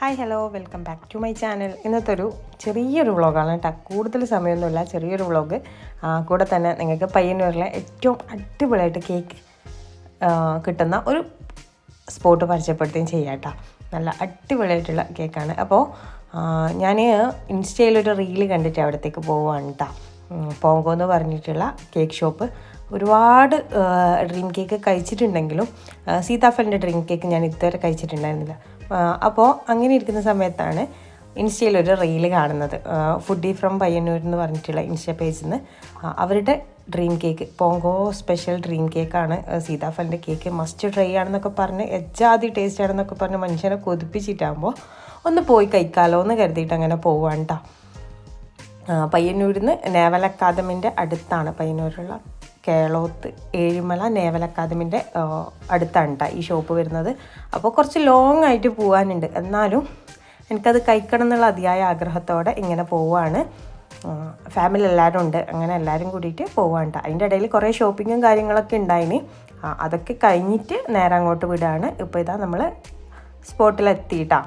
Hi hello welcome back to my channel ഇന്നത്തെ ഒരു ചെറിയൊരു വ്ളോഗാണ് കേട്ടോ കൂടുതൽ സമയമൊന്നുമില്ല ചെറിയൊരു വ്ളോഗ് കൂടെ തന്നെ നിങ്ങൾക്ക് പയ്യന്നൂരിലെ ഏറ്റവും അടിപൊളിയായിട്ട് കേക്ക് കിട്ടുന്ന ഒരു സ്പോട്ട് പരിചയപ്പെടുത്തുകയും ചെയ്യാം കേട്ടോ നല്ല അടിപൊളിയായിട്ടുള്ള കേക്കാണ് അപ്പോൾ ഞാൻ ഇൻസ്റ്റയിലൊരു റീൽ കണ്ടിട്ട് അവിടത്തേക്ക് പോവുകയാണ് കേട്ടോ പോങ്കോ എന്ന് പറഞ്ഞിട്ടുള്ള കേക്ക് ഷോപ്പ് ഒരുപാട് ഡ്രീം കേക്ക് കഴിച്ചിട്ടുണ്ടെങ്കിലും സീതാഫലിന്റെ ഡ്രീം കേക്ക് ഞാൻ ഇതുവരെ കഴിച്ചിട്ടുണ്ടായിരുന്നില്ല. അപ്പോൾ അങ്ങനെ ഇരിക്കുന്ന സമയത്താണ് ഇൻസ്റ്റയിൽ ഒരു റീൽ കാണുന്നത്. ഫുഡി ഫ്രം പയ്യന്നൂർ എന്ന് പറഞ്ഞിട്ടുള്ള ഇൻസ്റ്റ പേജിൽ നിന്ന് അവരുടെ ഡ്രീം കേക്ക് പോങ്കോ സ്പെഷ്യൽ ഡ്രീം കേക്കാണ് സീതാഫലിന്റെ കേക്ക് മസ്റ്റ് ട്രൈ ആണെന്നൊക്കെ പറഞ്ഞ് എജാതി ടേസ്റ്റ് ആണെന്നൊക്കെ പറഞ്ഞ് മനുഷ്യനെ കൊതിപ്പിച്ചിട്ടാകുമ്പോൾ ഒന്ന് പോയി കഴിക്കാലോ എന്ന് കരുതിയിട്ട് അങ്ങനെ പോവാണ് പയ്യന്നൂരിൽ നിന്ന് നേവൽ അക്കാദമിന്റെ അടുത്താണ് പയ്യന്നൂരുള്ള കേളോത്ത് ഏഴുമല നേവൽ അക്കാദമിന്റെ അടുത്താണ് ഈ ഷോപ്പ് വരുന്നത്. അപ്പോൾ കുറച്ച് ലോങ് ആയിട്ട് പോകാനുണ്ട് എന്നാലും എനിക്കത് കഴിക്കണം എന്നുള്ള അതിയായ ആഗ്രഹത്തോടെ ഇങ്ങനെ പോവാണ്. ഫാമിലി എല്ലാവരും ഉണ്ട്. അങ്ങനെ എല്ലാവരും കൂടിയിട്ട് പോവാണ് ട്ടോ. അതിന്റെ ഇടയിൽ കുറേ ഷോപ്പിങ്ങും കാര്യങ്ങളൊക്കെ ഉണ്ടായിന്. അതൊക്കെ കഴിഞ്ഞിട്ട് നേരെ അങ്ങോട്ട് വിടുകയാണ് ഇപ്പോൾ ഇതാ നമ്മൾ സ്പോട്ടിലെത്തിയിട്ടാ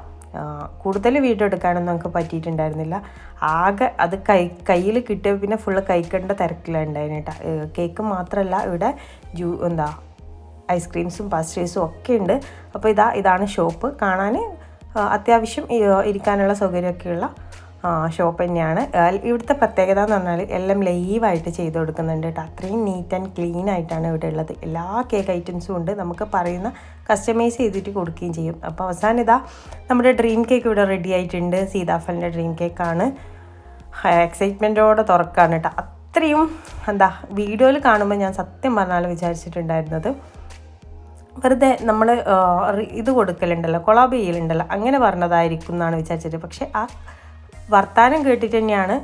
കൂടുതൽ വീട് എടുക്കാനൊന്നും നമുക്ക് പറ്റിയിട്ടുണ്ടായിരുന്നില്ല. ആകെ അത് കൈ കയ്യിൽ കിട്ടിയ പിന്നെ ഫുള്ള് കഴിക്കേണ്ട തിരക്കിലുണ്ടായിരുന്നു കേട്ടോ കേക്ക് മാത്രമല്ല ഇവിടെ ജ്യൂ എന്താ ഐസ്ക്രീംസും പാസ്ട്രീസും ഒക്കെ ഉണ്ട് അപ്പോൾ ഇതാ ഇതാണ് ഷോപ്പ് കാണാൻ അത്യാവശ്യം ഇരിക്കാനുള്ള സൗകര്യമൊക്കെയുള്ള ഷോപ്പ് തന്നെയാണ്. ഇവിടുത്തെ പ്രത്യേകത എന്ന് പറഞ്ഞാൽ എല്ലാം ലൈവായിട്ട് ചെയ്ത് കൊടുക്കുന്നുണ്ട് കേട്ടോ. അത്രയും നീറ്റ് ആൻഡ് ക്ലീൻ ആയിട്ടാണ് ഇവിടെ ഉള്ളത്. എല്ലാ കേക്ക് ഐറ്റംസും ഉണ്ട്. നമുക്ക് പറയുന്ന കസ്റ്റമൈസ് ചെയ്തിട്ട് കൊടുക്കുകയും ചെയ്യും. അപ്പോൾ അവസാനം ഇതാ നമ്മുടെ ഡ്രീം കേക്ക് ഇവിടെ റെഡി ആയിട്ടുണ്ട്. സീതാഫലിന്റെ ഡ്രീം കേക്കാണ് എക്സൈറ്റ്മെന്റോടെ തുറക്കാണ് കേട്ടോ. അത്രയും എന്താ വീഡിയോയിൽ കാണുമ്പോൾ ഞാൻ സത്യം പറഞ്ഞാൽ വിചാരിച്ചിട്ടുണ്ടായിരുന്നത് വെറുതെ നമ്മൾ ഇത് കൊടുക്കലുണ്ടല്ലോ കൊളാബ് ചെയ്യലുണ്ടല്ലോ അങ്ങനെ പറഞ്ഞതായിരിക്കും എന്നാണ് വിചാരിച്ചത്. പക്ഷേ ആ വർത്താനം കേട്ടിട്ട് തന്നെയാണ്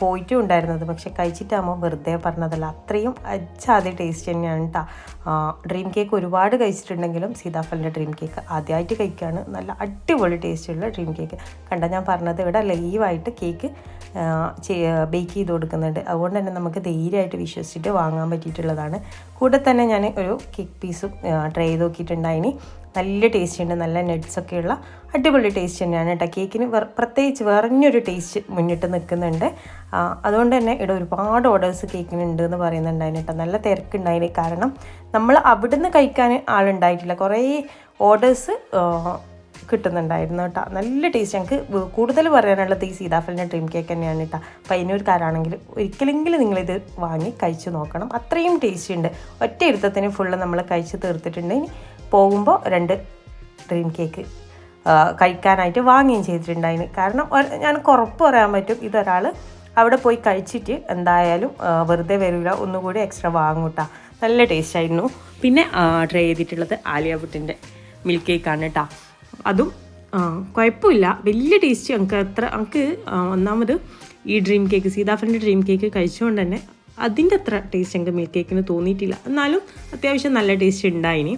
പോയിട്ടും ഉണ്ടായിരുന്നത്. പക്ഷെ കഴിച്ചിട്ടാകുമ്പോൾ വെറുതെ പറഞ്ഞതല്ല. അത്രയും അജാതി ടേസ്റ്റ് തന്നെയാണ് കേട്ടോ ഡ്രീം കേക്ക് ഒരുപാട് കഴിച്ചിട്ടുണ്ടെങ്കിലും സീതാഫലിന്റെ ഡ്രീം കേക്ക് ആദ്യമായിട്ട് കഴിക്കുകയാണ് നല്ല അടിപൊളി ടേസ്റ്റുള്ള ഡ്രീം കേക്ക് കണ്ട ഞാൻ പറഞ്ഞത് ഇവിടെ ലൈവായിട്ട് കേക്ക് ബേക്ക് ചെയ്ത് കൊടുക്കുന്നുണ്ട്. അതുകൊണ്ട് തന്നെ നമുക്ക് ധൈര്യമായിട്ട് വിശ്വസിച്ചിട്ട് വാങ്ങാൻ പറ്റിയിട്ടുള്ളതാണ്. കൂടെ തന്നെ ഞാൻ ഒരു കേക്ക് പീസും ട്രൈ ചെയ്ത് നോക്കിയിട്ടുണ്ടായിനി നല്ല ടേസ്റ്റ് ഉണ്ട്. നല്ല നട്ട്സൊക്കെയുള്ള അടിപൊളി ടേസ്റ്റ് തന്നെയാണ് കേട്ടോ കേക്കിന് പ്രത്യേകിച്ച് വേറഞ്ഞൊരു ടേസ്റ്റ് മുന്നിട്ട് നിൽക്കുന്നുണ്ട്. അതുകൊണ്ട് തന്നെ ഇവിടെ ഒരുപാട് ഓർഡേഴ്സ് കേക്കിന് ഉണ്ട് എന്ന് പറയുന്നുണ്ടായിരുന്നു കേട്ടോ നല്ല തിരക്കുണ്ടായിന് കാരണം നമ്മൾ അവിടുന്ന് കഴിക്കാൻ ആളുണ്ടായിട്ടില്ല. കുറേ ഓർഡേഴ്സ് കിട്ടുന്നുണ്ടായിരുന്നു കേട്ടോ. നല്ല ടേസ്റ്റ് ഞങ്ങൾക്ക് കൂടുതൽ പറയാനുള്ളത് ഈ സീതാഫലിന്റെ ഡ്രീം കേക്ക് തന്നെയാണ് കേട്ടോ. പയ്യന്നൂർക്കാരാണെങ്കിൽ ഒരിക്കലെങ്കിലും നിങ്ങളിത് വാങ്ങി കഴിച്ചു നോക്കണം. അത്രയും ടേസ്റ്റ് ഉണ്ട്. ഒറ്റ ഇരുത്തത്തിന് ഫുള്ള് നമ്മൾ കഴിച്ച് തീർത്തിട്ടുണ്ട്. ഇനി പോകുമ്പോൾ രണ്ട് ഡ്രീം കേക്ക് കഴിക്കാനായിട്ട് വാങ്ങുകയും ചെയ്തിട്ടുണ്ടായിന് കാരണം ഞാൻ കുറപ്പ് പറയാൻ പറ്റും ഇതൊരാൾ അവിടെ പോയി കഴിച്ചിട്ട് എന്തായാലും വെറുതെ വരില്ല ഒന്നുകൂടി എക്സ്ട്രാ വാങ്ങൂട്ടാ നല്ല ടേസ്റ്റ് ആയിരുന്നു. പിന്നെ ട്രൈ ചെയ്തിട്ടുള്ളത് ആലിയ ഭട്ടിന്റെ മിൽക്ക് കേക്കാണ് കേട്ടോ അതും കുഴപ്പമില്ല. വലിയ ടേസ്റ്റ് ഞങ്ങൾക്ക് അത്ര ഞങ്ങൾക്ക് ഒന്നാമത് ഈ ഡ്രീം കേക്ക് സീതാഫലിന്റെ ഡ്രീം കേക്ക് കഴിച്ചുകൊണ്ട് തന്നെ അതിന്റെ അത്ര ടേസ്റ്റ് ഞങ്ങൾക്ക് മിൽക്ക് കേക്കിന് തോന്നിയിട്ടില്ല. എന്നാലും അത്യാവശ്യം നല്ല ടേസ്റ്റ് ഉണ്ടായിനി.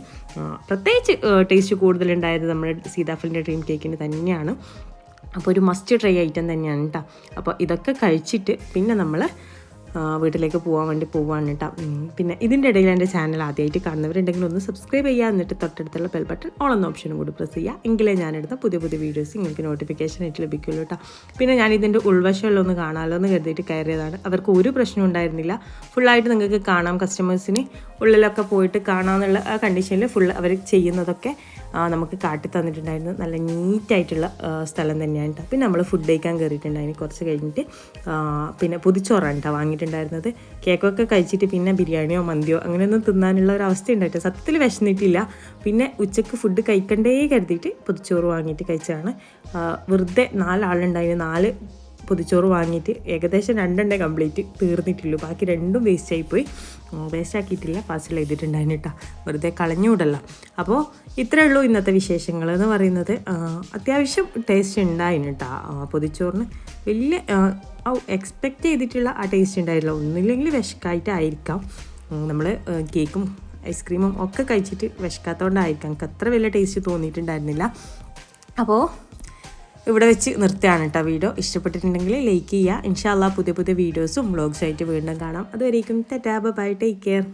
പ്രത്യേകിച്ച് ടേസ്റ്റ് കൂടുതലുണ്ടായത് നമ്മുടെ സീതാഫലിന്റെ ഡ്രീം കേക്കിന് തന്നെയാണ്. അപ്പോൾ ഒരു മസ്റ്റ് ട്രൈ ഐറ്റം തന്നെയാണ് കേട്ടോ അപ്പോൾ ഇതൊക്കെ കഴിച്ചിട്ട് പിന്നെ നമ്മൾ വീട്ടിലേക്ക് പോകാൻ വേണ്ടി പോവാണ് കേട്ടോ പിന്നെ ഇതിന്റെ ഇടയിൽ എന്റെ ചാനൽ ആദ്യമായിട്ട് കാണുന്നവരുണ്ടെങ്കിൽ ഒന്ന് സബ്സ്ക്രൈബ് ചെയ്യുക എന്നിട്ട് തൊട്ടടുത്തുള്ള ബെൽ ബട്ടൺ ഓൺ എന്ന ഓപ്ഷനും കൂടി പ്രസ് ചെയ്യുക എങ്കിലേ ഞാനെടുത്ത പുതിയ പുതിയ വീഡിയോസ് നിങ്ങൾക്ക് നോട്ടിഫിക്കേഷൻ ആയിട്ട് ലഭിക്കുള്ളൂ കേട്ടോ പിന്നെ ഞാൻ ഇതിന്റെ ഉൾവശമുള്ള ഒന്ന് കാണാമല്ലോ എന്ന് കരുതിയിട്ട് കയറിയതാണ്. അവർക്ക് ഒരു പ്രശ്നം ഉണ്ടായിരുന്നില്ല. ഫുള്ളായിട്ട് നിങ്ങൾക്ക് കാണാം. കസ്റ്റമേഴ്സിന് ഉള്ളിലൊക്കെ പോയിട്ട് കാണാമെന്നുള്ള ആ കണ്ടീഷനിൽ ഫുൾ അവർ ചെയ്യുന്നതൊക്കെ. നമുക്ക് കാട്ടി തന്നിട്ടുണ്ടായിരുന്നു. നല്ല നീറ്റായിട്ടുള്ള സ്ഥലം തന്നെയാണ് കേട്ടോ പിന്നെ നമ്മൾ ഫുഡ് കഴിക്കാൻ കയറിയിട്ടുണ്ടായിരുന്നു കുറച്ച് കഴിഞ്ഞിട്ട് പിന്നെ പുതിച്ചോറാണ് കേട്ടോ വാങ്ങിയിട്ടുണ്ടായിരുന്നത്. കേക്കൊക്കെ കഴിച്ചിട്ട് പിന്നെ ബിരിയാണിയോ മന്തിയോ അങ്ങനെയൊന്നും തിന്നാനുള്ള ഒരു അവസ്ഥ ഉണ്ടായിട്ട് സത്യത്തിൽ വിശന്നിട്ടില്ല. പിന്നെ ഉച്ചയ്ക്ക് ഫുഡ് കഴിക്കണ്ടേ കരുതിയിട്ട് പുതിച്ചോറ് വാങ്ങിയിട്ട് കഴിച്ചതാണ്. വെറുതെ നാലാളുണ്ടായിരുന്നു. നാല് പൊതിച്ചോറ് വാങ്ങിയിട്ട് ഏകദേശം രണ്ടെണ്ണേ കംപ്ലീറ്റ് തീർന്നിട്ടുള്ളൂ. ബാക്കി രണ്ടും വേസ്റ്റ് ആയിപ്പോയി. വേസ്റ്റ് ആക്കിയിട്ടില്ല. പാഴ്സൽ ചെയ്തിട്ടുണ്ടായിരുന്നു കേട്ടോ വെറുതെ കളഞ്ഞുവിടല്ലോ അപ്പോൾ ഇത്രയേ ഉള്ളൂ ഇന്നത്തെ വിശേഷങ്ങൾ എന്ന് പറയുന്നത്. അത്യാവശ്യം ടേസ്റ്റ് ഉണ്ടായിരുന്നു കേട്ടോ പൊതിച്ചോറിന് വലിയ എക്സ്പെക്റ്റ് ചെയ്തിട്ടുള്ള ആ ടേസ്റ്റ് ഉണ്ടായില്ല. ഒന്നില്ലെങ്കിൽ വിശക്കായിട്ടായിരിക്കാം. നമ്മൾ കേക്കും ഐസ്ക്രീമും ഒക്കെ കഴിച്ചിട്ട് വിശക്കാത്തതുകൊണ്ടായിരിക്കാം നമുക്ക് അത്ര വലിയ ടേസ്റ്റ് തോന്നിയിട്ടുണ്ടായിരുന്നില്ല. അപ്പോൾ ഇവിടെ വെച്ച് നിർത്തുകയാണ് കേട്ടോ വീഡിയോ. ഇഷ്ടപ്പെട്ടിട്ടുണ്ടെങ്കിൽ ലൈക്ക് ചെയ്യുക. ഇൻഷാല്ലാ പുതിയ പുതിയ വീഡിയോസും വ്ളോഗ്സും ആയിട്ട് വീണ്ടും കാണാം. അതുവരേക്കും ടെറ്റാബ് ബൈ ടേക്ക് കെയർ